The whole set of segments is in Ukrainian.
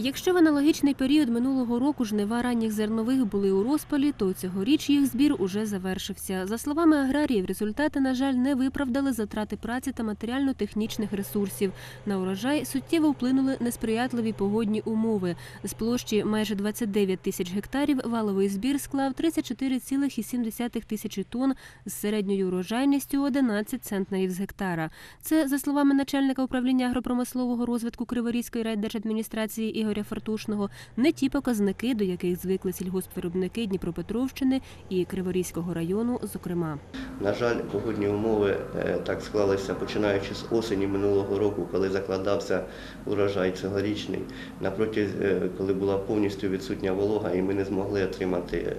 Якщо в аналогічний період минулого року жнива ранніх зернових були у розпалі, то цьогоріч їх збір уже завершився. За словами аграріїв, результати, на жаль, не виправдали затрати праці та матеріально-технічних ресурсів. На урожай суттєво вплинули несприятливі погодні умови. З площі майже 29 тисяч гектарів валовий збір склав 34,7 тисячі тонн з середньою урожайністю 11 центнерів з гектара. Це, за словами начальника управління агропромислового розвитку Криворізької райдержадміністрації Ігоря Фартушного, не ті показники, до яких звикли сільгоспвиробники Дніпропетровщини і Криворізького району, зокрема. На жаль, погодні умови е, так склалися, починаючи з осені минулого року, коли закладався урожай цьогорічний, напроти, е, коли була повністю відсутня волога, і ми не змогли отримати е,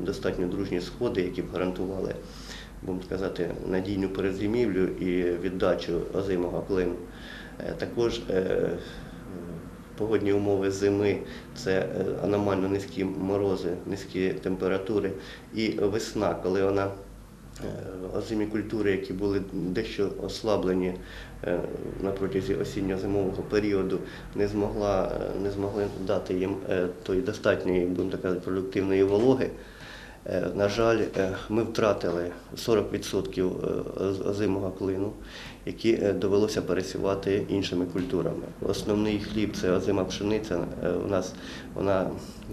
достатньо дружні сходи, які б гарантували, будемо сказати, надійну перезимівлю і віддачу озимого клину. Е, Також Погодні умови зими це е, аномально низькі морози, низькі температури. І весна, коли вона е, озимі культури, які були дещо ослаблені е, на протязі осінньо-зимового періоду, не змогла не змогли дати їм тої достатньої, будемо так казати, продуктивної вологи. Е, На жаль, е, ми втратили 40% оз- озимого клину, які е, довелося пересівати іншими культурами. Основний хліб це озима пшениця. Е, У нас вона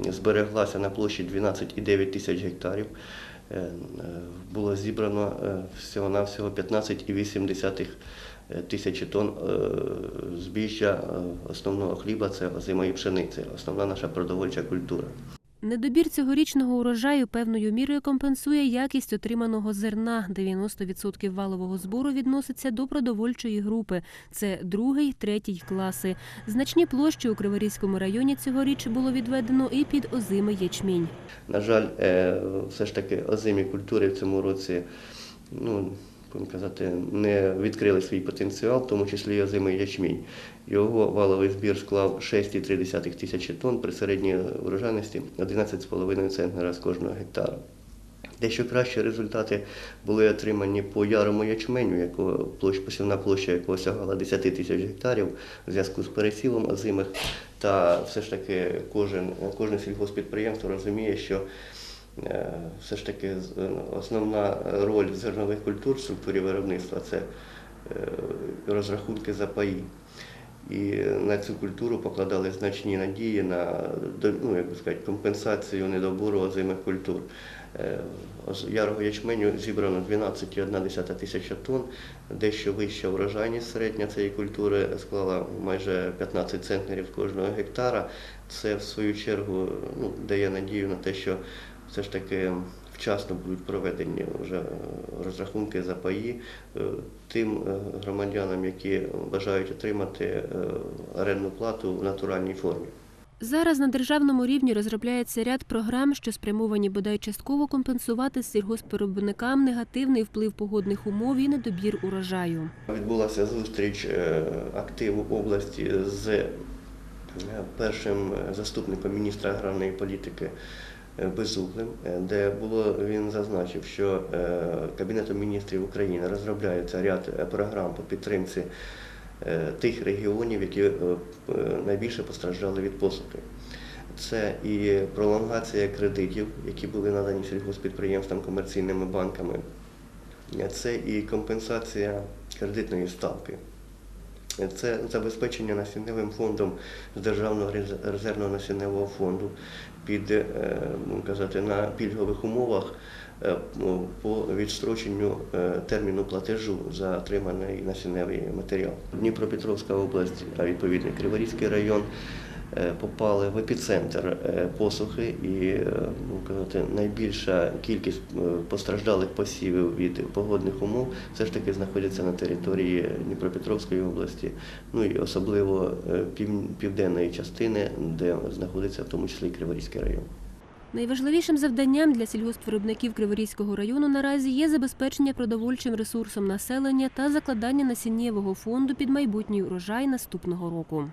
збереглася на площі 12,9 тисяч гектарів. Е, е, Було зібрано е, всього-навсього 15,8 тисячі тонн е, збіжжя е, основного хліба це озимої пшениці, основна наша продовольча культура. Недобір цьогорічного урожаю певною мірою компенсує якість отриманого зерна. 90% валового збору відноситься до продовольчої групи. Це другий, третій класи. Значні площі у Криворізькому районі цьогоріч було відведено і під озимий ячмінь. На жаль, е, все ж таки озимі культури в цьому році, ну, казати, не відкрили свій потенціал, в тому числі озимий ячмінь. Його валовий збір склав 6,3 тисячі тонн при середній урожайності 11,5 центнера з кожного гектара. Дещо кращі результати були отримані по ярому ячменю, якого площ, посівна площа якого сягала 10 тисяч гектарів в зв'язку з пересівом озимих. Та все ж таки кожен, кожне сільгоспідприємство розуміє, що все ж таки е, основна роль зернових культур в структурі виробництва це е, розрахунки за паї. І на цю культуру покладали значні надії на ну, як би сказати, компенсацію недобору озимих культур. Е, Ярого ячменю зібрано 12,1 тисяча тонн, дещо вища врожайність середня цієї культури склала майже 15 центнерів кожного гектара. Це в свою чергу ну, дає надію на те, що все ж таки вчасно будуть проведені вже е, розрахунки за паї е, тим е, громадянам, які бажають отримати орендну плату в натуральній формі. Зараз на державному рівні розробляється ряд програм, що спрямовані бодай частково компенсувати сільгоспвиробникам негативний вплив погодних умов і недобір урожаю. Відбулася зустріч активу області з першим заступником міністра аграрної політики е, Безуглим, е, де було він зазначив, що е, Кабінетом міністрів України розробляється ряд програм по підтримці тих регіонів, які найбільше постраждали від посухи. Це і пролонгація кредитів, які були надані сільгоспідприємствам комерційними банками. Це і компенсація кредитної ставки. Це забезпечення насінневим фондом з Державного рез- резервного насінневого фонду під е, казати, на пільгових умовах е, ну, по відстроченню е, терміну платежу за отриманий насінневий матеріал. Дніпропетровська область, а відповідно Криворізький район попали в епіцентр е, посухи і е, казати, найбільша кількість е, постраждалих посівів від погодних умов все ж таки знаходяться на території Дніпропетровської області, ну і особливо е, південної частини, де знаходиться в тому числі Криворізький район. Найважливішим завданням для сільгоспвиробників Криворізького району наразі є забезпечення продовольчим ресурсом населення та закладання насіннєвого фонду під майбутній урожай наступного року.